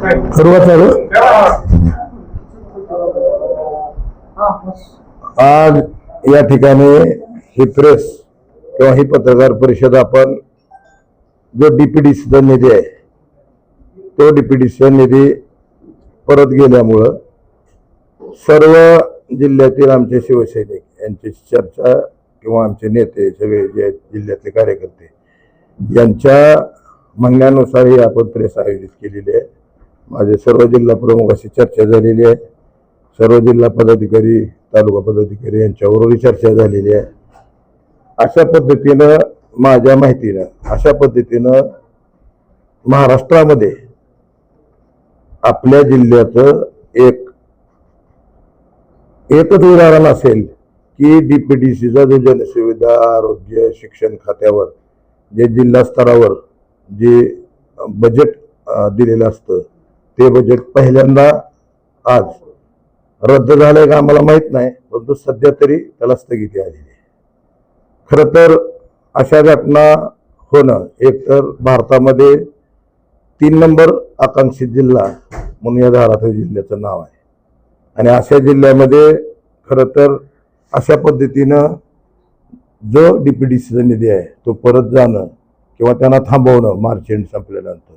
सुरुवात आज या ठिकाणी ही प्रेस किंवा ही पत्रकार परिषद आपण जो डीपीडीसीचा निधी आहे तो डीपीडीसीचा निधी परत गेल्यामुळं सर्व जिल्ह्यातील आमचे शिवसैनिक यांची चर्चा किंवा आमचे नेते सगळे जे आहेत जिल्ह्यातले कार्यकर्ते यांच्या म्हणण्यानुसार ही आपण प्रेस आयोजित केलेली आहे. माझे सर्व जिल्हा प्रमुख अशी चर्चा झालेली आहे. सर्व जिल्हा पदाधिकारी तालुका पदाधिकारी यांच्याबरोबरही चर्चा झालेली आहे. अशा पद्धतीनं माझ्या माहितीनं अशा पद्धतीनं महाराष्ट्रामध्ये आपल्या जिल्ह्याचं एक एकच उदाहरण असेल की डी पी डी सीचा जो जनसुविधा आरोग्य शिक्षण खात्यावर जे जिल्हा स्तरावर जे बजेट दिलेलं असतं ते बजेट पहिल्यांदा आज रद्द झालंय का आम्हाला माहीत नाही परंतु सध्या तरी त्याला स्थगिती आलेली आहे. खरं तर अशा घटना होणं एकतर भारतामध्ये तीन नंबर आकांक्षित जिल्हा म्हणून या धाराशिव जिल्ह्याचं नाव आहे. आणि अशा जिल्ह्यामध्ये खरं तर अशा पद्धतीनं जो डी पी डी सीचा निधी आहे तो परत जाणं किंवा त्यांना थांबवणं मार्च एंड संपल्यानंतर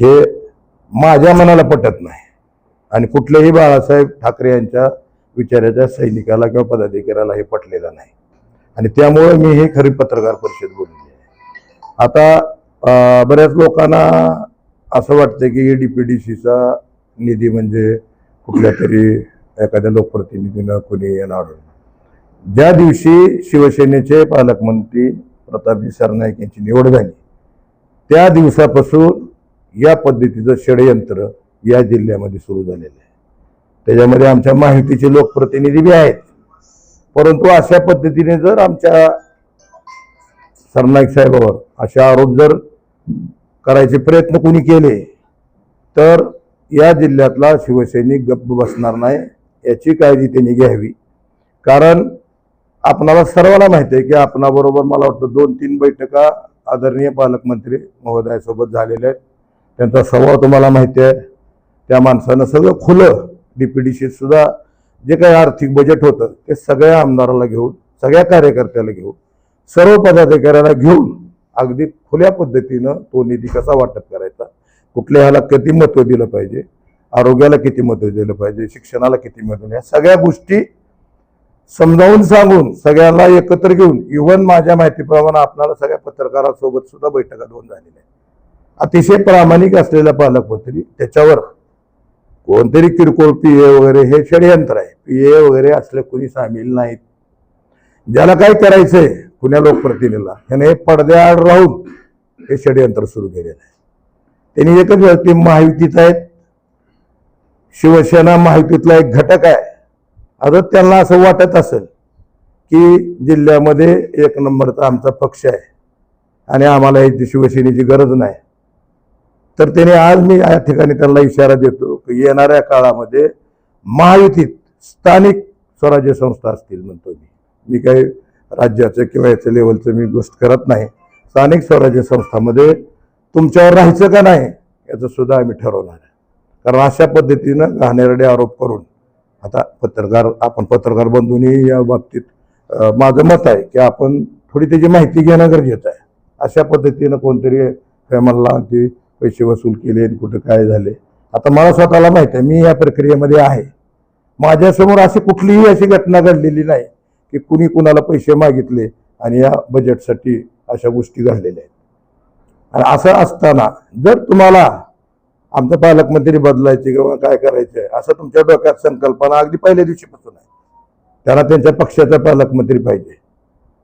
हे माझ्या मनाला पटत नाही. आणि कुठल्याही बाळासाहेब ठाकरे यांच्या विचाराच्या सैनिकाला किंवा पदाधिकाऱ्याला हे पटलेलं नाही. आणि त्यामुळे मी हे खरी पत्रकार परिषद बोलली आहे. आता बऱ्याच लोकांना असं वाटतं की डी पी डी सीचा निधी म्हणजे कुठल्या तरी एखाद्या लोकप्रतिनिधीनं कोणी येणार ज्या दिवशी शिवसेनेचे पालकमंत्री प्रतापजी सरनाईक यांची निवड झाली त्या दिवसापासून या पद्धतीचं षडयंत्र या जिल्ह्यामध्ये सुरू झालेलं आहे. त्याच्यामध्ये आमच्या माहितीचे लोकप्रतिनिधी बी आहेत. परंतु अशा पद्धतीने जर आमच्या सरनाईक साहेबावर असे आरोप जर करायचे प्रयत्न कोणी केले तर या जिल्ह्यातला शिवसैनिक गप्प बसणार नाही याची काळजी त्यांनी घ्यावी. कारण आपणाला सर्वांना माहिती आहे की आपणाबरोबर मला वाटतं दोन तीन बैठका आदरणीय पालकमंत्री महोदयासोबत झालेल्या आहेत. त्यांचा स्वभाव तुम्हाला माहिती आहे. त्या माणसानं सगळं खुलं. डी पी डी सुद्धा जे काही आर्थिक बजेट होतं ते सगळ्या आमदाराला घेऊन सगळ्या कार्यकर्त्याला घेऊन सर्व पदाधिकाऱ्याला घेऊन अगदी खुल्या पद्धतीनं तो निधी कसा वाटप करायचा? कुठल्या ह्याला किती महत्त्व दिलं पाहिजे? आरोग्याला किती महत्त्व दिलं पाहिजे? शिक्षणाला किती महत्त्व ह्या सगळ्या गोष्टी समजावून सांगून सगळ्यांना एकत्र घेऊन इव्हन माझ्या माहितीप्रमाणे आपल्याला सगळ्या पत्रकारांसोबत सुद्धा बैठका दोन झालेल्या आहेत. अतिशय प्रामाणिक असलेला पालकमंत्री त्याच्यावर कोणतरी किरकोळ पी ए वगैरे हे षडयंत्र आहे. पी ए वगैरे असले कोणी सामील नाहीत. ज्याला काय करायचंय पुण्या लोकप्रतिनिधीला ह्याने पडद्याआड राहून हे षडयंत्र सुरू केलेलं आहे. त्यांनी एकच वेळ ते महायुतीत आहेत. शिवसेना महायुतीतला एक घटक आहे. आता त्यांना असं वाटत असेल की जिल्ह्यामध्ये एक नंबरचा आमचा पक्ष आहे. आणि आम्हाला याची शिवसेनेची गरज नाही. तर त्याने आज मी या ठिकाणी त्यांना इशारा देतो की येणाऱ्या काळामध्ये महायुतीत स्थानिक स्वराज्य संस्था असतील म्हणतो मी. मी काही राज्याचं किंवा याचं लेवलचं मी गोष्ट करत नाही. स्थानिक स्वराज्य संस्थामध्ये तुमच्यावर राहायचं का नाही याचं सुद्धा आम्ही ठरवणार आहे. कारण अशा पद्धतीनं घाणेरडे आरोप करून आता पत्रकार आपण पत्रकार बंधूंनी या बाबतीत माझं मत आहे की आपण थोडी त्याची माहिती घेणं गरजेचं आहे. अशा पद्धतीनं कोणतरी काय ती ते पैसे वसूल केले आणि कुठं काय झाले. आता मला स्वतःला माहीत आहे मी या प्रक्रियेमध्ये आहे. माझ्यासमोर अशी कुठलीही अशी घटना घडलेली नाही की कुणी कुणाला पैसे मागितले आणि या बजेटसाठी अशा गोष्टी घडलेल्या आहेत. आणि असं असताना जर तुम्हाला आमचं पालकमंत्री बदलायचे किंवा काय करायचं आहे असं तुमच्या डोक्यात संकल्पना अगदी पहिल्या दिवशीपासून आहे. त्यांना त्यांच्या पक्षाचा पालकमंत्री पाहिजे.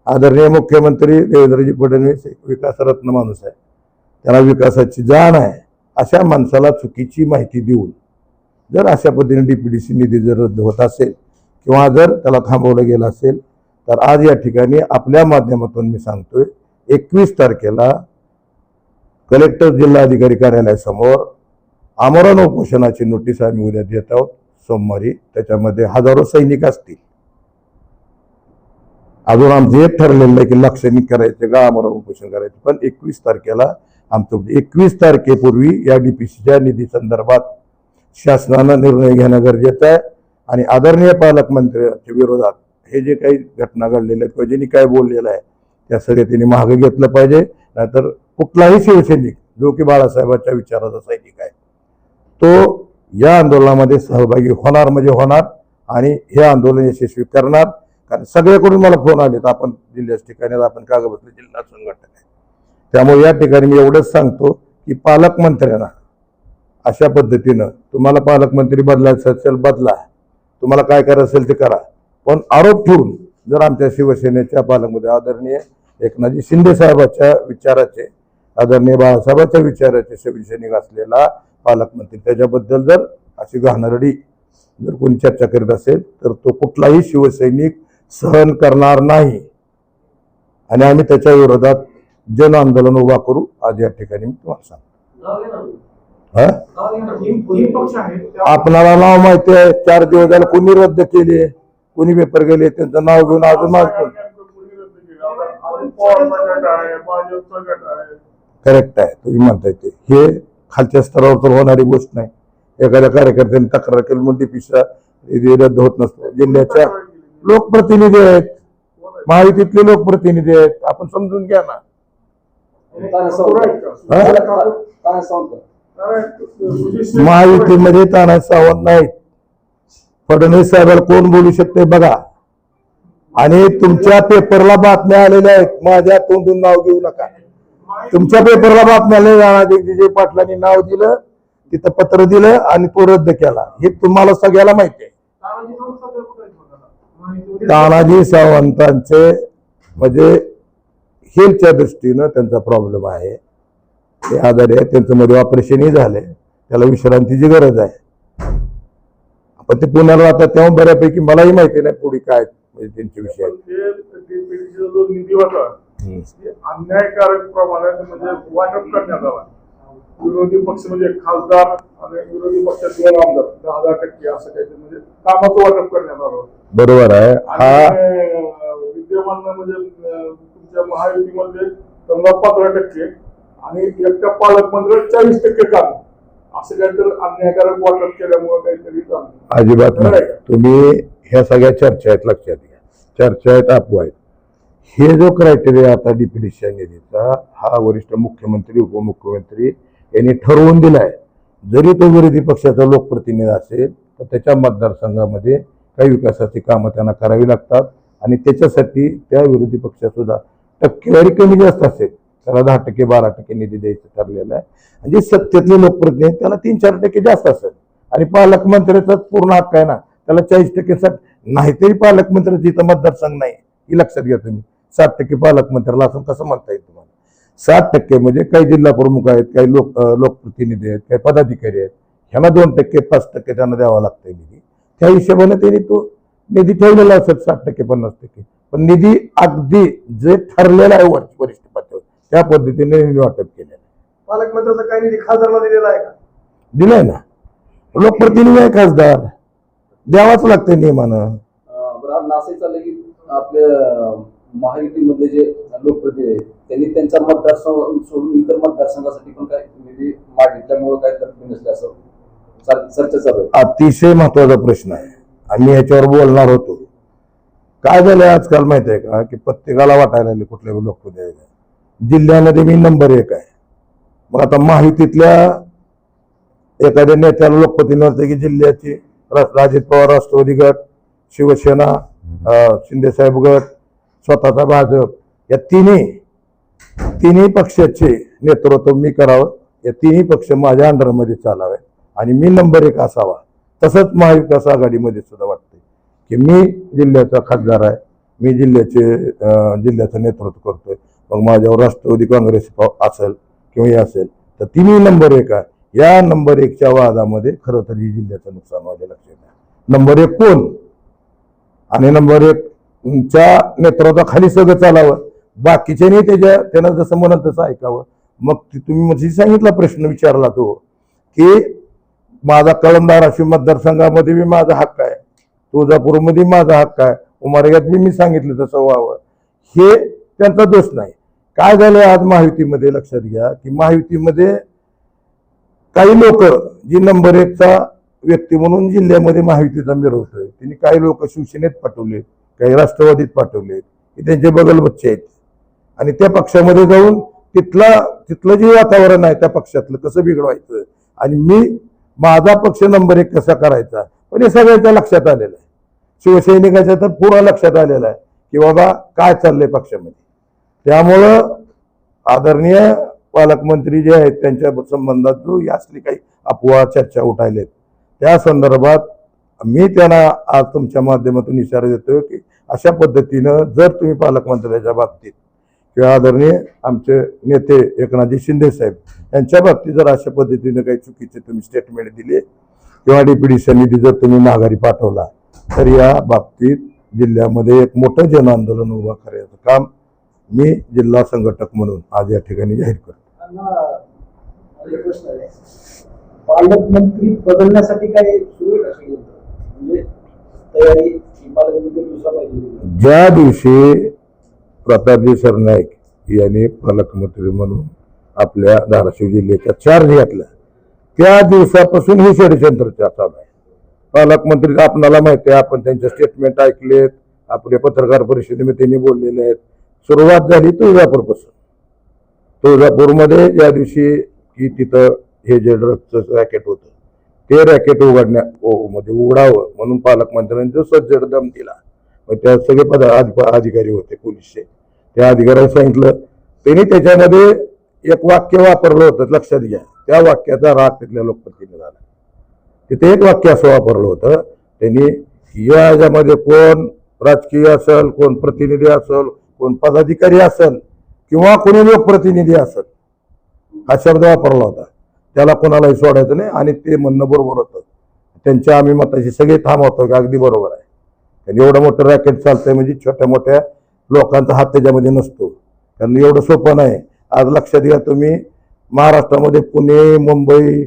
आदरणीय मुख्यमंत्री देवेंद्रजी फडणवीस एक विकासरत्न माणूस आहे. त्याला विकासाची जाण आहे अशा माणसाला चुकीची माहिती देऊन जर अशा पद्धतीने डी पी डी सी निधी जर रद्द होत असेल किंवा जर त्याला थांबवलं गेलं असेल तर आज या ठिकाणी आपल्या माध्यमातून मी सांगतोय एकवीस तारखेला कलेक्टर जिल्हाधिकारी कार्यालयासमोर आमरण उपोषणाची नोटीस आम्ही उद्या देत आहोत सोमवारी. त्याच्यामध्ये हजारो सैनिक असतील. अजून आमचं हे ठरलेलं आहे की लाक्षणिक करायचं का आमरण उपोषण करायचं पण एकवीस तारखेला आमचं म्हणजे एकवीस तारखेपूर्वी या डी पी सीच्या निधी संदर्भात शासनानं निर्णय घेणं गरजेचं आहे. आणि आदरणीय पालकमंत्र्यांच्या विरोधात हे जे काही घटना घडलेल्या आहेत किंवा ज्यांनी काय बोललेलं आहे त्या सगळ्या त्यांनी मागं घेतलं पाहिजे. नाहीतर कुठलाही शिवसैनिक जो की बाळासाहेबांच्या विचाराचा सैनिक आहे तो या आंदोलनामध्ये सहभागी होणार म्हणजे होणार आणि हे आंदोलन यशस्वी करणार. कारण सगळ्याकडून मला फोन आलेत आपण जिल्ह्याच्या ठिकाणी आपण कागदपत्र जिल्हा संघटना त्यामुळे या ठिकाणी मी एवढंच सांगतो की पालकमंत्र्यांना अशा पद्धतीनं तुम्हाला पालकमंत्री बदलायचं असेल बदला. तुम्हाला काय करायचं असेल ते करा. पण आरोप ठेवून जर आमच्या शिवसेनेच्या पालकमध्ये आदरणीय एकनाथजी शिंदे साहेबाच्या विचाराचे आदरणीय बाळासाहेबाच्या विचाराचे शिवसैनिक असलेला पालकमंत्री त्याच्याबद्दल जर अशी घाणरडी जर कोणी चर्चा करीत असेल तर तो कुठलाही शिवसैनिक सहन करणार नाही. आणि आम्ही त्याच्या विरोधात जन आंदोलन उभा करू. आज या ठिकाणी मी तुम्हाला सांगतो. हा? आपणाला नाव माहिती आहे. चार दिवस झाले कोणी रद्द केले कोणी पेपर गेले? त्यांचं नाव घेऊन अजून मागतो करेक्ट आहे. तुम्ही म्हणताय ते. हे खालच्या स्तरावर तर होणारी गोष्ट नाही. एखाद्या कार्यकर्त्याने तक्रार केली म्हणून पिसा रद्द होत नसतो. जिल्ह्याच्या लोकप्रतिनिधी आहेत. महायुतीतले लोकप्रतिनिधी आहेत. आपण समजून घ्या ना. महायुतीमध्ये ताना सावंत नाहीत. फडणवीस साहेबाला कोण बोलू शकते बघा. आणि तुमच्या पेपरला बातम्या आलेल्या आहेत. माझ्या तोंडून नाव घेऊ नका. तुमच्या पेपरला बातम्या आलेल्या राणाजी विजय पाटलांनी नाव दिलं तिथं पत्र दिलं आणि तो रद्द केला. हे तुम्हाला सगळ्याला माहिती आहे. तानाजी सावंतांचे म्हणजे हेल्थच्या दृष्टीनं त्यांचा प्रॉब्लेम आहे. ते आजारी आहे त्यांचं मध्ये ऑपरेशनही झालंय. त्याला विश्रांतीची गरज आहे. पण ते पुण्याला राहतात तेव्हा बऱ्यापैकी मलाही माहिती नाही पुढे काय म्हणजे त्यांचे विषय निधी होता. अन्यायकारक प्रमाणात म्हणजे वाटप करण्यात आला. विरोधी पक्ष म्हणजे खासदार आणि विरोधी पक्षात दोन आमदार दहा दहा टक्के असं काहीतरी म्हणजे कामाचं वाटप करण्यात आलं. बरोबर आहे. हा विद्यमान म्हणजे तुमच्या महायुतीमध्ये समजा पंधरा टक्के आणि एकट्या पालकमंत्र्याला चाळीस टक्के काम. असं काहीतरी अन्यायकारक वाटप केल्यामुळे काहीतरी अजिबात नाही. आहे? तुम्ही ह्या सगळ्या चर्चा आहेत लक्षात घ्या. चर्चा आहेत अफवा आहेत. हे जो क्रायटेरिया आता डीपीडीसीच्या निधीचा हा वरिष्ठ मुख्यमंत्री उपमुख्यमंत्री यांनी ठरवून दिलाय. जरी तो विरोधी पक्षाचा लोकप्रतिनिधी असेल तर त्याच्या मतदारसंघामध्ये काही विकासाची कामं त्यांना करावी लागतात आणि त्याच्यासाठी त्या विरोधी पक्षात सुद्धा टक्केवारी कमी जास्त असेल. त्याला दहा टक्के बारा टक्के निधी द्यायचं ठरलेलं आहे. म्हणजे जे सत्तेतले लोकप्रतिनिधी आहेत, त्याला तीन चार टक्के जास्त असेल. आणि पालकमंत्र्याचा पूर्ण हक्क आहे ना त्याला चाळीस टक्के साठ नाहीतरी पालकमंत्र्याचं इथं मतदारसंघ नाही. ही लक्षात घ्या तुम्ही. सात टक्के पालकमंत्र्याला असं कसं म्हणता येईल तुम्हाला? सात टक्के म्हणजे काही जिल्हा प्रमुख आहेत काही लोक लोकप्रतिनिधी आहेत काही पदाधिकारी आहेत. ह्यांना दोन टक्के पाच टक्के त्यांना द्यावा लागतंय निधी. त्या हिशोबाने त्यांनी तो निधी ठेवलेला असेल साठ टक्के पन्नास टक्के. पण निधी अगदी जे ठरलेलं आहे वर- वरिष्ठ पातळीवर त्या पद्धतीने निधी वाटप केलेलं आहे. पालकमंत्र्याचा काही निधी खासदारला दिलेला आहे का? दिलंय ना. लोकप्रतिनिधी आहे खासदार. द्यावाच लागतंय नियमानं. अं, बरं आज नाशिक चाललंय की आपल्या महायुतीमधले जे लोकप्रतिनिधी आहेत त्यांनी त्यांच्या मतदारसंघ सोडून इतर मतदारसंघासाठी पण काय निधी मागितल्यामुळे काय तरतूद नसले असं चर- चर्चा चालू आहे अतिशय महत्त्वाचा प्रश्न आहे. आम्ही ह्याच्यावर बोलणार होतो. काय झालंय आजकाल माहीत आहे का? की प्रत्येकाला वाटायला लागले कुठल्या लोकप्रतिनिधी जिल्ह्यामध्ये मी नंबर एक आहे. मग आता महायुतीतल्या एखाद्या नेत्याला लोकप्रतिनिधी वाटतं की जिल्ह्याची अजित पवार राष्ट्रवादी गट शिवसेना शिंदेसाहेब गट स्वतःचा भाजप या तिन्ही तिन्ही पक्षाचे नेतृत्व मी करावं. या तिन्ही पक्ष माझ्या अंडरमध्ये चालावे आणि मी नंबर एक असावा. तसंच महाविकास आघाडीमध्ये सुद्धा वाटते. की मी जिल्ह्याचा खासदार आहे मी जिल्ह्याचे जिल्ह्याचं नेतृत्व करतोय. मग माझ्यावर राष्ट्रवादी काँग्रेस असेल किंवा हे असेल तर तिन्ही नंबर एक आहे. या नंबर एकच्या वादामध्ये खरं तर ही जिल्ह्याचं नुकसान माझ्या लक्षात आहे. नंबर एक कोण? आणि नंबर एक च्या नेतृत्वाखाली सगळं चालावं. बाकीच्यानी त्याच्या त्यानं जसं म्हणत तसं ऐकावं. मग ते तुम्ही म्हणजे सांगितला प्रश्न विचारला तो की माझा कळमदार अशी मतदारसंघामध्ये बी माझा हक्क आहे. तुळजापूरमध्ये माझा हक्क आहे. उमरग्यात मी सांगितलं तसं व्हावं. हे त्यांचा दोष नाही. काय झालं आज महायुतीमध्ये? लक्षात घ्या की महायुतीमध्ये काही लोक जी नंबर एकचा व्यक्ती म्हणून जिल्ह्यामध्ये महायुतीचा मिरवतोय. त्यांनी काही लोक शिवसेनेत पाठवलेत काही राष्ट्रवादीत पाठवलेत. हे त्यांचे बगल बच्चे आहेत. आणि त्या पक्षामध्ये जाऊन तिथला तिथलं जे वातावरण आहे त्या पक्षातलं कसं बिघडवायचं? आणि मी माझा पक्ष नंबर एक कसा करायचा? पण हे सगळ्यांच्या लक्षात आलेलं आहे. शिवसैनिकाच्या तर पूर्ण लक्षात आलेलं आहे की बाबा काय चाललंय पक्षामध्ये. त्यामुळं आदरणीय पालकमंत्री जे आहेत त्यांच्या संबंधात जो असली काही अफवा चर्चा उठायलेत. त्या संदर्भात मी त्यांना आज तुमच्या माध्यमातून इशारा देतोय की अशा पद्धतीनं जर तुम्ही पालकमंत्र्याच्या बाबतीत किंवा आदरणीय आमचे नेते एकनाथजी शिंदे साहेब यांच्या बाबतीत जर अशा पद्धतीनं काही चुकीचे तुम्ही स्टेटमेंट दिले किंवा डी पी डी निधी जर तुम्ही माघारी पाठवला तर या बाबतीत जिल्ह्यामध्ये एक मोठं जन आंदोलन उभा करायचं काम मी जिल्हा संघटक म्हणून आज या ठिकाणी जाहीर करतो. पालकमंत्री बदलण्यासाठी काय सुरू आहे का षडयंत्र? म्हणजे ज्या दिवशी प्रतापजी सरनाईक यांनी पालकमंत्री म्हणून आपल्या धाराशिव जिल्ह्याच्या चार्ज घेतला त्या दिवसापासून हे षडयंत्र चालू आहे. पालकमंत्री आपणाला माहिती आहे आपण त्यांचे स्टेटमेंट ऐकलेत आपले पत्रकार परिषदेमध्ये त्यांनी बोललेले आहेत. सुरुवात झाली तुळजापूरपासून. तुळजापूरमध्ये ज्या दिवशी की तिथं हे जे ड्रग्जचं रॅकेट होतं ते रॅकेट उघडण्या ओ- उघडावं म्हणून पालकमंत्र्यांनी जो सज्जड दम दिला. मग त्या सगळे पद अधिकारी होते पोलीसचे. त्या अधिकाऱ्यांनी सांगितलं त्यांनी त्याच्यामध्ये एक वाक्य वापरलं होतं लक्षात घ्या. त्या वाक्याचा राग तिथल्या लोकप्रतिनिधी झाला तिथे एक वाक्य असं वापरलं होतं. त्यांनी या याच्यामध्ये कोण राजकीय असेल कोण प्रतिनिधी असेल कोण पदाधिकारी असेल किंवा कोणी लोकप्रतिनिधी असेल. हा शब्द वापरला होता. त्याला कोणालाही सोडायचं नाही आणि ते म्हणणं बरोबर होतं. त्यांच्या आम्ही मताशी सगळे थांबवतो की? अगदी बरोबर आहे. कारण एवढं मोठं रॅकेट चालतंय म्हणजे छोट्या मोठ्या लोकांचा हात त्याच्यामध्ये नसतो. कारण एवढं सोपं नाही. आज लक्षात घ्या तुम्ही महाराष्ट्रामध्ये पुणे मुंबई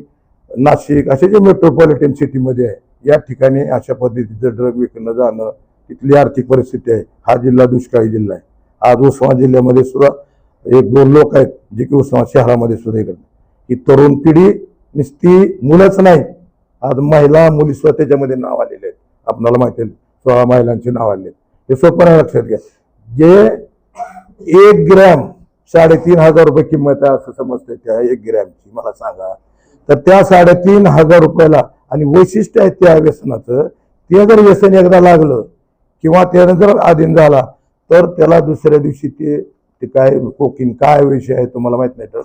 नाशिक असे जे मेट्रोपॉलिटन सिटीमध्ये आहे या ठिकाणी अशा पद्धतीचं ड्रग विकणं जाणं तिथली आर्थिक परिस्थिती आहे. हा जिल्हा दुष्काळी जिल्हा आहे. आज उस्मान जिल्ह्यामध्ये सुद्धा एक दोन लोक आहेत जे की उस्मान शहरामध्ये सुद्धा हे करतात ही तरुण पिढी नुसती मुलंच नाही. आज महिला मुली सुद्धा त्याच्यामध्ये नाव आलेले आहेत. आपणाला माहिती आहे सोळा महिलांचे नाव आले हे स्वप्न लक्षात घ्या. जे एक ग्रॅम साडेतीन हजार रुपये किंमत आहे असं समजतंय त्या एक ग्रॅमची. मला सांगा तर त्या साडेतीन हजार रुपयाला आणि वैशिष्ट्य आहे त्या व्यसनाचं ते जर व्यसन एकदा लागलं किंवा त्यानंतर अधीन झाला तर त्याला दुसऱ्या दिवशी ते ते काय कोकीन काय विषय आहे तुम्हाला माहीत नाही. तर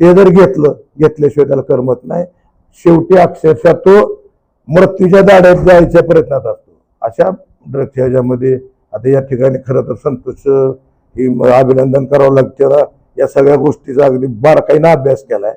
ते जर घेतलं घेतल्याशिवाय त्याला करमत नाही. शेवटी अक्षरशः तो मृत्यूच्या दाड्यात जायच्या प्रयत्नात असतो. अशा ड्रग्सच्या ह्याच्यामध्ये आता या ठिकाणी खरं तर संतोष ही अभिनंदन करावं लागतं. या सगळ्या गोष्टीचा अगदी बारकाईनं अभ्यास केला आहे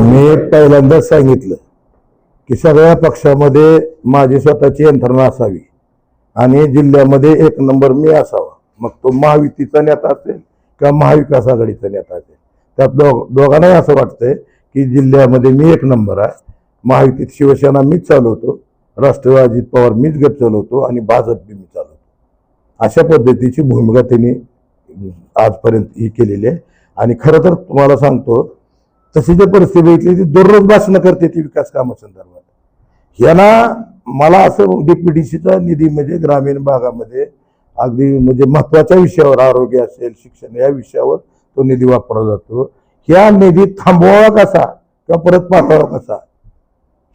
मी पहिल्यांदाच सांगितलं की सगळ्या पक्षामध्ये माझी स्वतःची यंत्रणा असावी आणि जिल्ह्यामध्ये एक नंबर मी असावा. मग तो महायुतीचा नेता असेल किंवा महाविकास आघाडीचा नेता असेल. त्यात दोघ दोघांनाही असं वाटतंय की जिल्ह्यामध्ये मी एक नंबर आहे. महायुतीत शिवसेना मीच चालवतो राष्ट्रवादी अजित पवार मीच गट चालवतो आणि भाजप बी मी चालवतो. अशा पद्धतीची भूमिका त्यांनी आजपर्यंत ही केलेली आहे. आणि खरं तर तुम्हाला सांगतो तशी जी परिस्थिती बघितली ती दररोज भाषणं करते ती विकास कामासंदर्भात यांना मला असं डीपीडीसीचा निधी म्हणजे ग्रामीण भागामध्ये अगदी म्हणजे महत्त्वाच्या विषयावर आरोग्य असेल शिक्षण या विषयावर तो निधी वापरला जातो. ह्या निधी थांबवावा कसा किंवा परत पाठवावा कसा?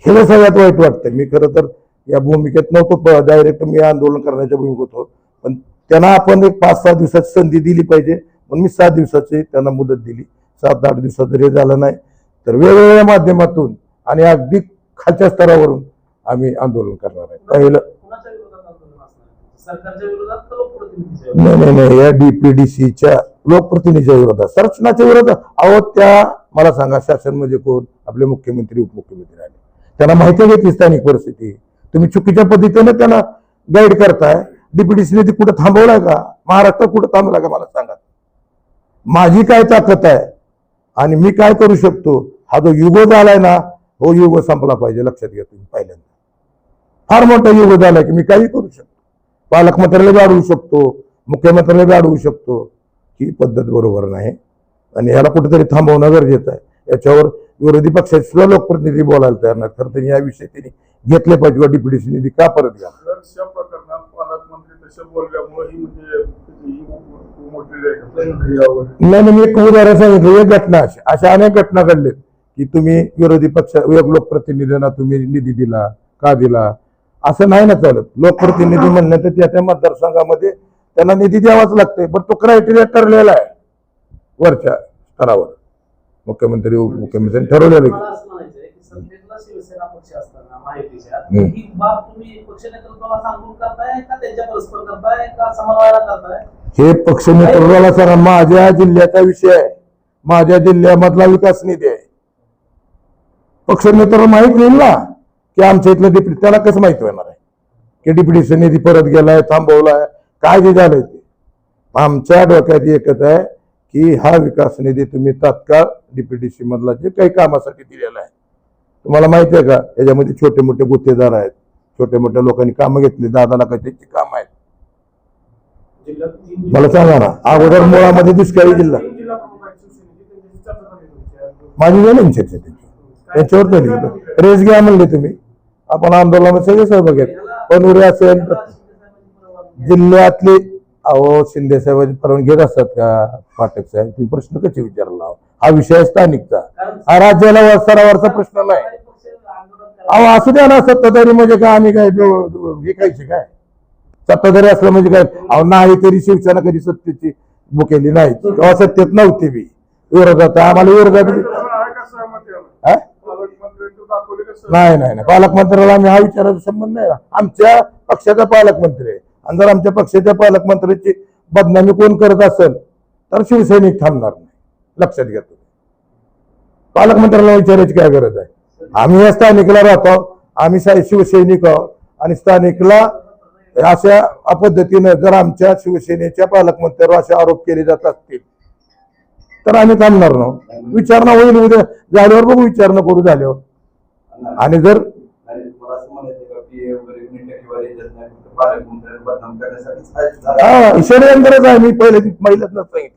हे सगळ्यात वाईट वाटतं मी खरं तर या भूमिकेत नव्हतो डायरेक्ट मी आंदोलन करण्याच्या भूमिकेत होतो. पण त्यांना आपण एक पाच सहा दिवसात संधी दिली पाहिजे. म्हणून मी सात दिवसाची त्यांना मुदत दिली. सात आठ दिवसात जरी झालं नाही. तर वेगवेगळ्या माध्यमातून आणि अगदी खालच्या स्तरावरून आम्ही आंदोलन करणार आहे. पहिलं नाही नाही नाही. या डीपीडीसीच्या लोकप्रतिनिधीच्या विरोधात संरक्षणाच्या विरोधात. अहो त्या मला सांगा शासन म्हणजे कोण? आपले मुख्यमंत्री उपमुख्यमंत्री आले त्यांना माहिती घेतली स्थानिक परिस्थिती. तुम्ही चुकीच्या पद्धतीने त्यांना गाईड करताय. डीपीडीसीने ती कुठं थांबवलाय का? महाराष्ट्रात कुठं थांबवलाय का? मला सांगा. माझी काय ताकद आहे? आणि मी काय करू शकतो? हा जो युग झालाय ना हो युग संपला पाहिजे लक्षात घ्या तुम्ही पहिल्यांदा. फार मोठा युग झालाय की मी काही करू शकतो. पालकमंत्र्याला बी अडवू शकतो मुख्यमंत्र्याला बी अडवू शकतो. ही पद्धत बरोबर नाही. आणि याला कुठेतरी थांबवणं गरजेचं आहे. याच्यावर विरोधी पक्षाचे सुद्धा लोकप्रतिनिधी बोलायला तयार नाही खरं तर याविषयी त्यांनी घेतले पाहिजे किंवा डिप्युटी निधी का परत घ्या पालकमंत्री तसे बोलल्यामुळे नाही नाही, मी एक उदाहरण सांगितलं. एक घटना अशी. अशा अनेक घटना घडलेत की तुम्ही विरोधी पक्ष एक लोकप्रतिनिधींना तुम्ही निधी दिला का दिला? असं नाही ना चालत. लोकप्रतिनिधी म्हणलं तर त्या त्या मतदारसंघामध्ये त्यांना निधी द्यावाच लागतंय. पण तो क्रायटेरिया ठरलेला आहे वरच्या स्तरावर. मुख्यमंत्री उपमुख्यमंत्र्यांनी ठरवलेलं पक्ष. ही बाब तुम्ही पक्ष नेतृत्वाला सांगून करताय का त्यांच्या परस्पर करताय का समन्वयाला करताय? हे पक्ष नेतृत्वाला सर माझ्या जिल्ह्याचा विषय आहे. माझ्या जिल्ह्यामधला विकास निधी आहे. पक्ष नेतृत्व माहीत होईल ना की आमच्या इथलं डिप्युटी त्याला कसं माहीत होणार आहे? की डिप्युटीचा निधी परत गेलाय थांबवलाय. काय जे झालंय ते. आमच्या डोक्यात एकच आहे की हा विकास निधी तुम्ही तात्काळ डीपीडीसी मधला जे काही कामासाठी दिलेला आहे तुम्हाला माहिती आहे का? याच्यामध्ये छोटे मोठे गुत्तेदार आहेत. छोट्या मोठ्या लोकांनी कामं घेतली. दादा लाखाची कामं आहेत. मला सांगा ना अगोदर मुळामध्ये दुष्काळी जिल्हा. माझी झाली चर्चा त्याच्यावर तरी रेस घ्या म्हणले तुम्ही. आपण आंदोलनामध्ये सगळे सहभाग आहेत. पनुरे असेल जिल्ह्यातले अहो शिंदे साहेबांची परवानगी घेत असतात का? पाठक साहेब तुम्ही प्रश्न कसे विचारला? हा विषय स्थानिकचा. हा राज्याला स्तरावरचा प्रश्न नाही. अहो असू द्या ना सत्ताधारी म्हणजे काय? आम्ही काय विकायचे काय? सत्ताधारी असलं म्हणजे काय? अहो नाही तरी शिवसेना कधी सत्तेची बुकेली नाही किंवा सत्तेत नव्हती बी. विरोधात आम्हाला विरोधात नाही नाही नाही. पालकमंत्र्याला आम्ही हा विचाराचा संबंध नाही ना. आमच्या पक्षाचा पालकमंत्री आहे. आणि जर आमच्या पक्षाच्या पालकमंत्र्याची बदनामी कोण करत असेल तर शिवसैनिक थांबणार लक्षात घ्या पालकमंत्र्यांना पालकमंत्र्याला विचारायची काय गरज आहे? आम्ही या स्थानिकला राहतो आम्ही शिवसैनिक आहोत आणि स्थानिकला अशा पद्धतीनं जर आमच्या शिवसेनेच्या पालकमंत्र्यावर असे आरोप केले जात असतील तर आम्ही थांबणार ना विचारणा होईल उद्या. झाल्यावर बघू विचारणा करू झाल्यावर. आणि जर हा षडयंत्रच आहे. मी पहिले पहिल्याच सांगितलं.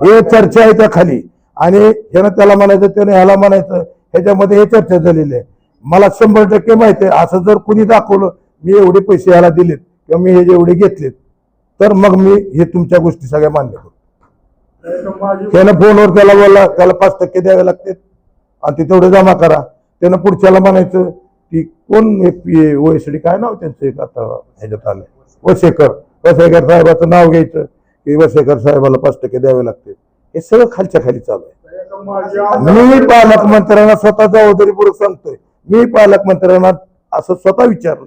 हे चर्चा आहे त्या खाली. आणि ह्यानं त्याला म्हणायचं त्याने ह्याला म्हणायचं ह्याच्यामध्ये हे चर्चा झालेली आहे. मला शंभर टक्के माहिती आहे असं जर कुणी दाखवलं मी एवढे पैसे ह्याला दिलेत किंवा मी हे जेवढे घेतलेत तर मग मी हे तुमच्या गोष्टी सगळ्या मान्य करतो त्यानं फोनवर त्याला बोलला त्याला पाच टक्के द्यावे लागतात आणि ते तेवढे जमा करा. त्यानं पुढच्याला म्हणायचं की कोण ओएसडी काय नाव त्यांचं एक आता ह्याच्यात आलंय? वसेकर. वसेकर साहेबाचं नाव घ्यायचं. वसेकर साहेबाला पाच टक्के द्यावे लागते हे सगळं खालच्या खाली चालू आहे. मी पालकमंत्र्यांना स्वतः जबाबदारीपूर्वक सांगतोय. मी पालकमंत्र्यांना असं स्वतः विचारलं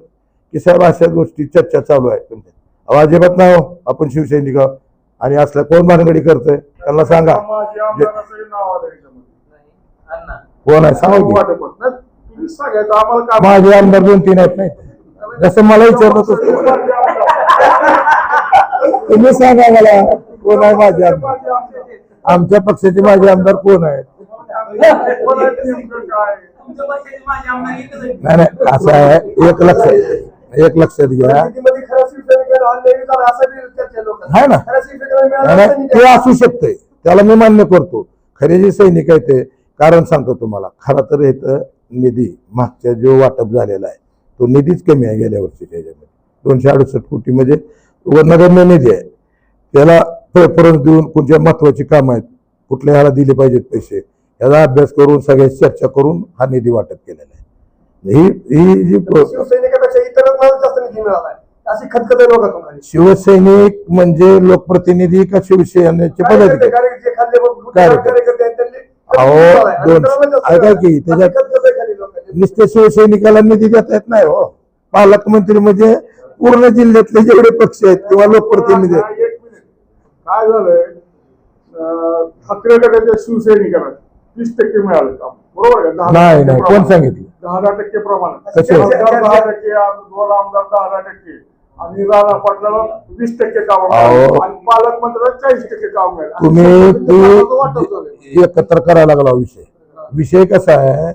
की साहेब अशा गोष्टी चर्चा चालू आहे तुमच्या. अजिबात नाही हो. आपण शिवसैनिक आहोत. आणि असल्या कोण भानगडी करतोय त्यांना सांगा. नाव कोण आहे? सांगा माझे आमदार दोन तीन आहेत नाही. जसं मला विचारलं तसं. तुम्ही सांगा मला कोण आहे माझे आमदार? आमच्या पक्षाचे माझे आमदार कोण आहेत? नाही नाही असं आहे. एक लक्षात एक लक्षात घ्या. आहे ना? नाही, नाही, ते असू शकते. त्याला मी मान्य करतो. खरे जे सैनिक आहे ते कारण सांगतो तुम्हाला खरा तर इथं निधी मागच्या जो वाटप झालेला आहे तो निधीच कमी आहे गेल्या वर्षीच्या ह्याच्यामध्ये दोनशे अडुसष्ट कोटी म्हणजे वर्णगम्य निधी आहे. त्याला प्रेफरन्स देऊन कोणत्या महत्वाची कामं आहेत कुठल्या ह्याला दिले पाहिजेत पैसे याचा अभ्यास करून सगळ्याची चर्चा करून हा निधी वाटप केलेला आहे. ही ही जी. शिवसैनिक म्हणजे लोकप्रतिनिधी का शिवसेनेचे पदाधिकारी? अहो, दोन- ऐका. की, त्याच्यात-. नुसते शिवसैनिकाला निधी देता येत नाही हो. पालकमंत्री म्हणजे पूर्ण जिल्ह्यातले जेवढे पक्ष आहेत किंवा लोकप्रतिनिधी आहेत. एक मिनिट काय झालंय? अं, ठाकरे गटाच्या शिवसैनिकांना तीस टक्के मिळाले काम. बरोबर नाही नाही. कोण प्रमाण. सांगितलं? दहा दहा टक्के प्रमाण कसे? आमदार दहा टक्के दोन आमदार दहा दहा टक्के. आणि राणा पाटलाला वीस टक्के काम. आणि पालकमंत्र्याला चाळीस टक्के काम तुम्ही एकत्र करायला लागला विषय. विषय कसा आहे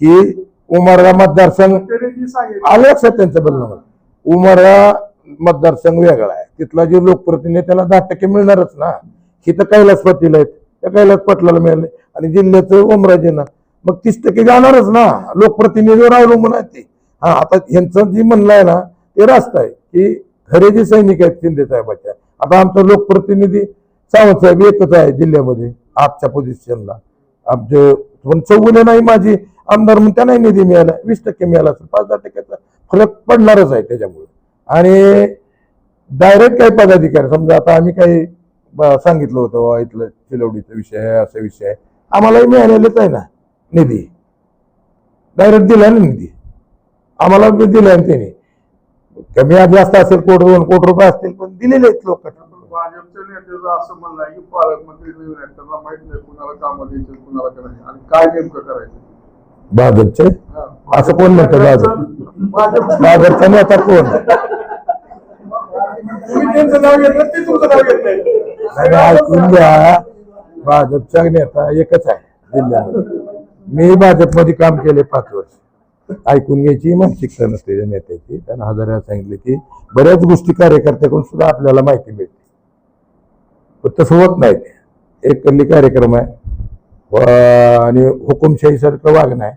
की उमरगा मतदारसंघ आलं लक्षात त्यांचं बोलणं? उमरा मतदारसंघ वेगळा आहे. तिथला जे लोकप्रतिनिधी त्याला दहा टक्के मिळणारच ना. इथं कैलास पाटील आहेत. त्या कैलास पाटलाला मिळाले. आणि जिल्ह्याचं ओमराजेंना मग तीस टक्के जाणारच ना. लोकप्रतिनिधीवर अवलंबून आहे ते. हा आता यांचं जे म्हणणं आहे ना ते रास्त आहे की खरे जे सैनिक आहेत शिंदे साहेबाच्या आता आमचा लोकप्रतिनिधी सावंत साहेब एकच आहे जिल्ह्यामध्ये आजच्या पोझिशनला आमचे पण चौगुले नाही माझी आमदार म्हणून त्यांनाही निधी मिळाला. वीस टक्के मिळाला असेल पाच दहा टक्क्याचा फरक पडणारच आहे त्याच्यामुळे. आणि डायरेक्ट काही पदाधिकारी समजा आता आम्ही काही सांगितलं होतं इथलं चिलवडीचा विषय आहे असा विषय आहे. आम्हालाही मिळालेलेच आहे ना निधी. डायरेक्ट दिला ना निधी. आम्हाला बी दिलाय ना त्यांनी. कमी आज जास्त असेल कोट दोन कोटी रुपये असतील पण दिलेले आहेत लोक. भाजपच्या नेत्याचं असं म्हणणं आहे की पालकमंत्री त्यांना माहीत नाही कुणाला कामं द्यायचे कुणाला करायचे. आणि काय नेमकं करायचं? भाजपचे. असं कोण म्हणतं भाजप? भाजप भाजपचा नेता कोण? ऐकून घ्या भाजपचा नेता एकच आहे जिल्ह्यामध्ये. मी भाजपमध्ये काम केले पाच वर्ष. ऐकून घ्यायची मानसिकता नसते त्या नेत्याची. त्यांना हजारा सांगितले की बऱ्याच गोष्टी कार्यकर्त्याकडून सुद्धा आपल्याला माहिती मिळते. पण तसं होत नाही ते. एक कल्ली कार्यक्रम आहे. आणि हुकुमशाहीसारखं वागणं आहे.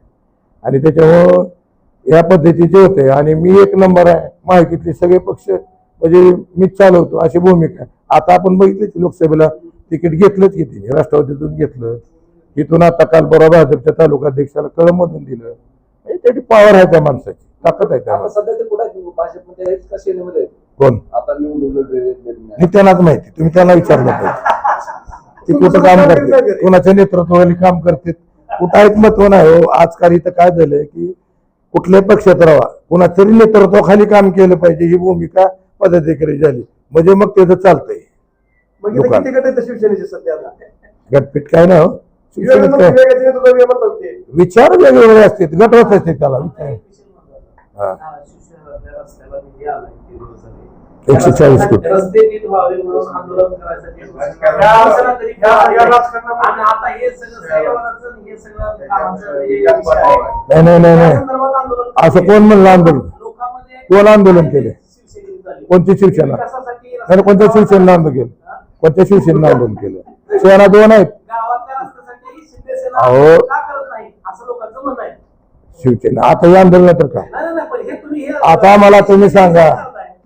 आणि त्याच्यामुळं या पद्धतीचे होते. आणि मी एक नंबर आहे. माहितीतले सगळे पक्ष म्हणजे मीच चालवतो अशी भूमिका आहे. आता आपण बघितलं की लोकसभेला तिकीट घेतलंच की तिने. राष्ट्रवादीतून घेतलं. इथून आता काल परवा भाजपच्या तालुकाध्यक्षाला कळमधून दिलं. म्हणजे त्याची पॉवर आहे त्या माणसाची. ताकद आहे त्या सध्या ते कुठे? कोण? आता त्यांनाच माहिती. तुम्ही त्यांना विचारलं पाहिजे. ते कुठं काम करते? कोणाच्या नेतृत्वाखाली काम करते? कुठं महत्त्व नाही हो आजकाल इथं काय झालंय की कुठल्याही पक्षात राहा कुणाच्या तरी नेतृत्वाखाली काम केलं पाहिजे ही भूमिका पदाधिकारी झाली म्हणजे मग त्याचं चालतंय दुकान. शिवसेनेचे सध्या? गटपीट काय ना हो काय ते. विचार वेगवेगळे असतात गटवत असते त्याला विचार हा. निधी आलाय. एकशे चाळीस या या- या हे हे हे. आहे. नाही नाही नाही असं कोण म्हणलं आंदोलन? कोण आंदोलन केले? कोणती शिवसेना? नाही कोणत्या शिवसेनेनं आंदोलन केलं? कोणत्या शिवसेनेनं आंदोलन केलं? सेना दोन आहेत. गावातल्या रस्त्यासाठी शिंदे सेना अहो. का करत नाही? असं लोकांचं म्हणणं आहे. शिवसेना आता हे आंदोलन तर काय नाही नाही, नाही पण हे तुम्ही हे आता मला तुम्ही सांगा.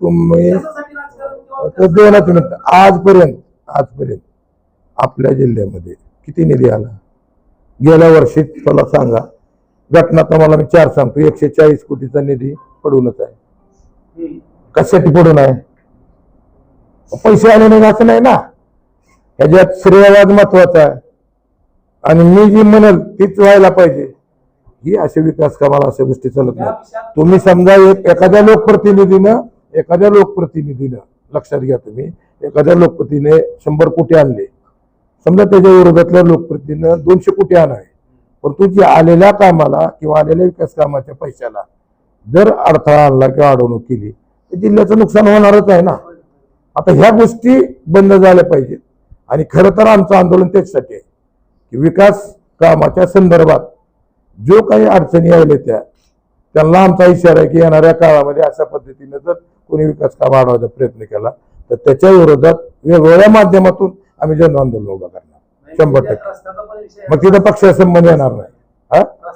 तुम्ही तर तुम्ही आजपर्यंत आजपर्यंत आपल्या जिल्ह्यामध्ये किती निधी आला? गेल्या वर्षी मला सांगा. घटना तुम्हाला मी चार सांगतो. एकशे चाळीस कोटीचा निधी पडूनच आहे. कशासाठी पडून आहे? पैसे आले नाही असं नाही ना? ह्याच्यात श्रेयवाद महत्त्वाचा आहे. आणि मी जी म्हणल तीच व्हायला पाहिजे. ही असे विकास कामाला अशा गोष्टी चालत नाही. तुम्ही समजा एक एखाद्या लोकप्रतिनिधीनं एखाद्या लोकप्रतिनिधीनं लक्षात घ्या तुम्ही एखाद्या लोकप्रतीने शंभर कोटी आणले. समजा त्याच्या विरोधातल्या लोकप्रतीनं दोनशे कोटी आणावे. परंतु जे आलेल्या कामाला किंवा आलेल्या विकास कामाच्या पैशाला जर अडथळा आणला किंवा अडवणूक केली तर जिल्ह्याचं नुकसान होणारच आहे ना? आता ह्या गोष्टी बंद झाल्या पाहिजेत. आणि खरं तर आमचं आंदोलन त्याच्यासाठी आहे की विकास कामाच्या संदर्भात जो काही अडचणी आल्या त्या त्यांना आमचा इशारा आहे की येणाऱ्या काळामध्ये अशा पद्धतीने जर कोणी विकास काम अडवायचा प्रयत्न केला तर त्याच्या विरोधात वेगवेगळ्या माध्यमातून आम्ही जन आंदोलन उभं करणार. शंभर टक्के. पण मग तिथं पक्षासंबंध येणार नाही. हा? पण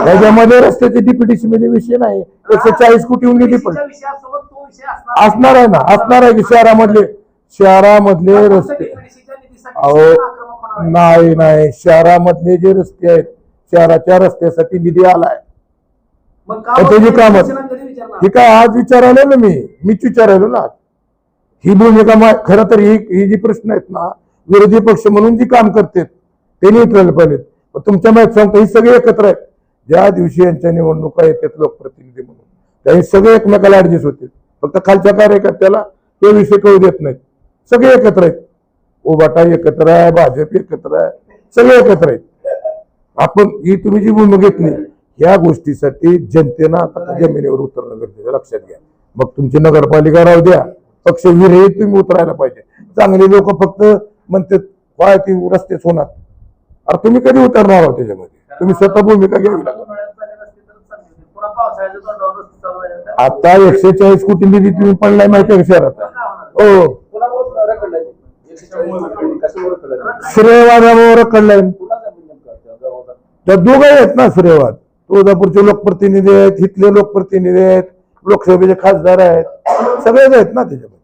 त्याच्यामध्ये रस्त्याचे डीपीटीसी मध्ये विषय नाही. एकशे चाळीस कोटी पण. विषयासोबत तो विषय असणार आहे. ना? असणार आहे की शहरामधले शहरामधले रस्ते. अहो. नाही नाही. शहरामधले जे रस्ते आहेत शहराच्या रस्त्यासाठी निधी आलाय. पण त्याची कामं-? हे काय आज विचारायला ना मी. मीच विचारायलो ना ही भूमिका खरं तर ही जी प्रश्न आहेत ना विरोधी पक्ष म्हणून जी काम करतात ते विचारायला पाहिजेत तुमच्या माहिती सांगतो ही सगळे एकत्र आहेत. ज्या दिवशी यांच्या निवडणुका येतात लोकप्रतिनिधी म्हणून त्यांनी सगळे एकमेकाला ऍडजस्ट होते फक्त खालच्या कार्यकर्त्याला हे विषय कळू देत नाहीत. सगळे एकत्र आहेत. उबाटा एकत्र आहे भाजप एकत्र आहे सगळे एकत्र आहेत. आपण ही तुम्ही जी भूमिका घेतली या गोष्टीसाठी जनतेनं आता जमिनीवर उतरणं गरजेचं लक्षात घ्या. मग तुमची नगरपालिका राहू द्या. पक्ष विरहित तुम्ही उतरायला पाहिजे. चांगले लोक फक्त म्हणतात काय ती रस्तेच होणार. अरे तुम्ही कधी उतरणार आहोत त्याच्यामध्ये? तुम्ही स्वतः भूमिका घ्यावी लागेल. आता एकशे चाळीस कोटी निधी तुम्ही पडलाय माहिती आहे शहरात? हो. रखडलाय रखडलाय? श्रेयवादावर जबाबदार? त्या दोघं आहेत ना श्रेयवाद. तुळजापूरचे लोकप्रतिनिधी आहेत इथले लोकप्रतिनिधी आहेत लोकसभेचे खासदार आहेत. सगळेच आहेत ना त्याच्यामध्ये.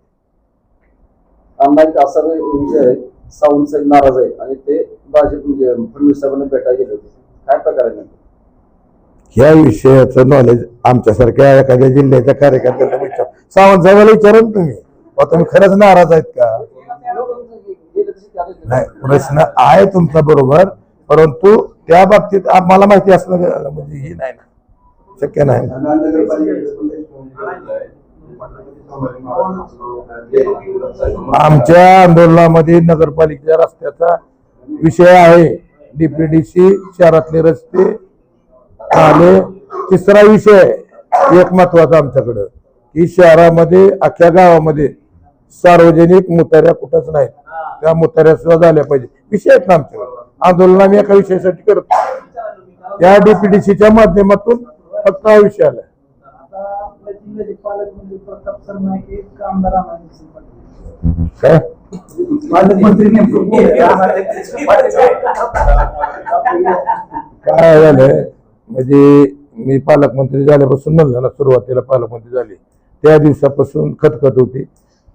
असा विषय सावंत साहेब नाराज आहेत आणि ते भाजप म्हणजे फडणवीस साहेबांना भेटायला गेले होते. काय प्रकार? ह्या विषयाचं नॉलेज आमच्यासारख्या एखाद्या जिल्ह्याच्या कार्यकर्त्याला विचार सावंत साहेबाला विचारा तुम्ही. तुम्ही खरंच नाराज आहेत का? नाही. प्रश्न आहे तुमचा बरोबर परंतु त्या बाबतीत आम्हाला माहिती असणं म्हणजे ही नाही ना. शक्य नाही. आमच्या आंदोलनामध्ये नगरपालिकेच्या रस्त्याचा विषय आहे. डीपीडीसी शहरातले रस्ते आणि तिसरा विषय एक महत्त्वाचा आमच्याकडं. की शहरामध्ये अख्ख्या गावामध्ये सार्वजनिक मुताऱ्या कुठंच नाहीत. त्या मुताऱ्या सुद्धा झाल्या पाहिजे. विषय आहेत ना आमच्याकडे. आंदोलन आम्ही एका विषयासाठी करतो. त्या डीपीडीसीच्या माध्यमातून फक्त हा विषय आला. काय? काय झालंय? म्हणजे मी पालकमंत्री झाल्यापासून म्हणलं ना सुरुवातीला पालकमंत्री झाले. त्या दिवसापासून खतखत होती.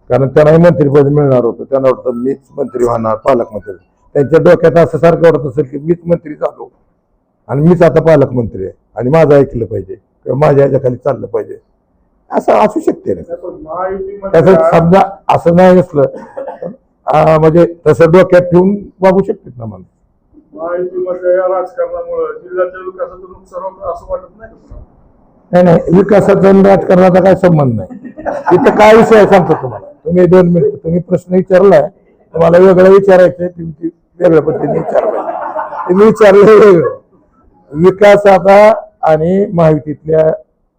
कारण त्यांनाही मंत्रीपद मिळणार होतं. त्यांना वाटतं मीच मंत्री होणार पालकमंत्री. त्यांच्या डोक्यात असं सारखं वाटत असेल की मीच मंत्री झालो. आणि मीच आता पालकमंत्री आहे. आणि माझं ऐकलं पाहिजे. किंवा माझ्या ह्याच्याखाली चाललं पाहिजे. असं असू शकते ना. त्याचं समजा असं नाही असलं म्हणजे तसं डोक्यात ठेवून वागू शकतात ना मला महायुतीमध्ये या राजकारणामुळे जिल्ह्याच्या विकासाचं नुकसान होतं असं वाटत नाही? नाही नाही विकासाचा आणि राजकारणाचा काय संबंध नाही. इथं काय विषय सांगतो तुम्हाला. तुम्ही दोन मिनिट तुम्ही प्रश्न विचारलाय तुम्हाला वेगळं विचारायचंय तुम्ही ते वेगळ्या पद्धतीने विचारलाय. तुम्ही विचारलं वेगळं विकासाचा आणि महायुतीतल्या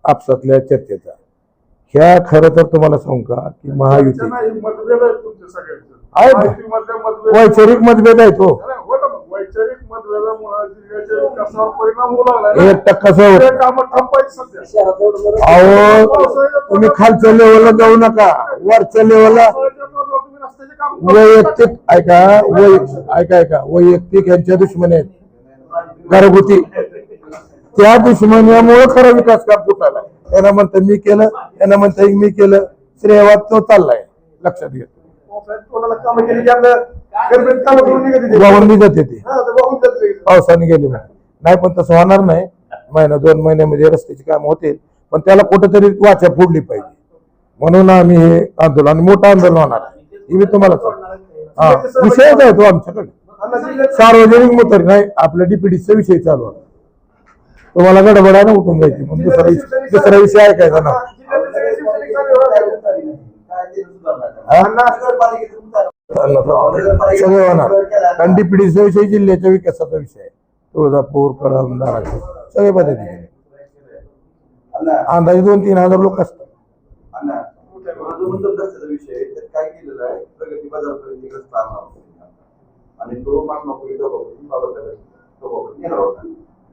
आपसातल्या चर्चेचा. ह्या खरं तर तुम्हाला सांगू का की महायुती हे वैचारिक मतभेद आहे तो हो ना. एक टक्का ते अहो तुम्ही खालच्या लेवलला जाऊ नका. वरच्या लेवलला तुम्ही रस्त्याचे काम करू वैयक्तिक ऐका वै ऐका ऐका वैयक्तिक यांच्या दुश्मनी आहेत. घरगुती. त्या दुश्मनीमुळे खरा विकास काम फुटायला त्यांना म्हणतं मी केलं. त्यांना म्हणतं मी केलं. श्रेयवाद तो चाललाय. लक्षात येते. वाहून जाते ते. पावसाने गेली नाही पण तसं होणार नाही. महिना दोन महिन्यामध्ये रस्त्याची कामं होतील. पण त्याला कुठेतरी वाचा फोडली पाहिजे. म्हणून आम्ही हे आंदोलन मोठं आंदोलन होणार आहे. हे मी तुम्हाला सांगतो. हा विषयच आहे तो आमच्याकडे. सार्वजनिक मोटर नाही आपल्या डीपीडीचा विषय चालू आहे. तुम्हाला गडबड ना उठून जायची पण दुसरा विषय दुसरा विषय ऐकायचा ना सगळे होणार. कारण डीपीडीचा विषय जिल्ह्याच्या विकासाचा विषय आहे. तुळजापूर कळम धाराशिव सगळे पद्धतीने अंदाजे दोन तीन हजार लोक असतात. केलेलं आहे. प्रगती बाजारपर्यंत इकडे चालणार आणला होता. आणि तो महात्मापुरी चौकापासून बाबासाहेब चौकापर्यंत येणार होता.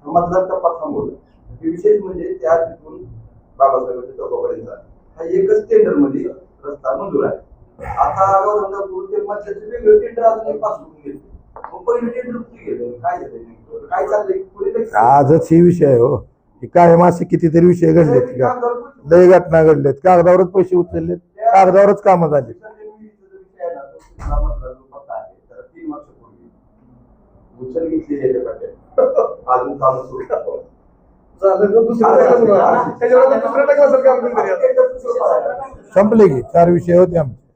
तो मतदार टप्पा थांबवला. हे विशेष म्हणजे त्या तिथून बाबासाहेबांच्या चौकापर्यंत हा एकच टेंडरमध्ये रस्ता मंजूर आहे. आता गौरंगापूर ते मध्याचे वेगळे टेंडर अजून एक पास करून घेतले मग पहिले टेंडर कुठे गेले? काय झालं काय चाललंय? पुढे आजच ही विषय आहे हो. काय कायम असे कितीतरी विषय घडलेत का? लय घटना घडलेत. कागदावरच पैसे उचललेत. कागदावरच कामं झाली. उचल घेतली याच्या अजून काम सुरू. संपले की. चार विषय होते आमचे.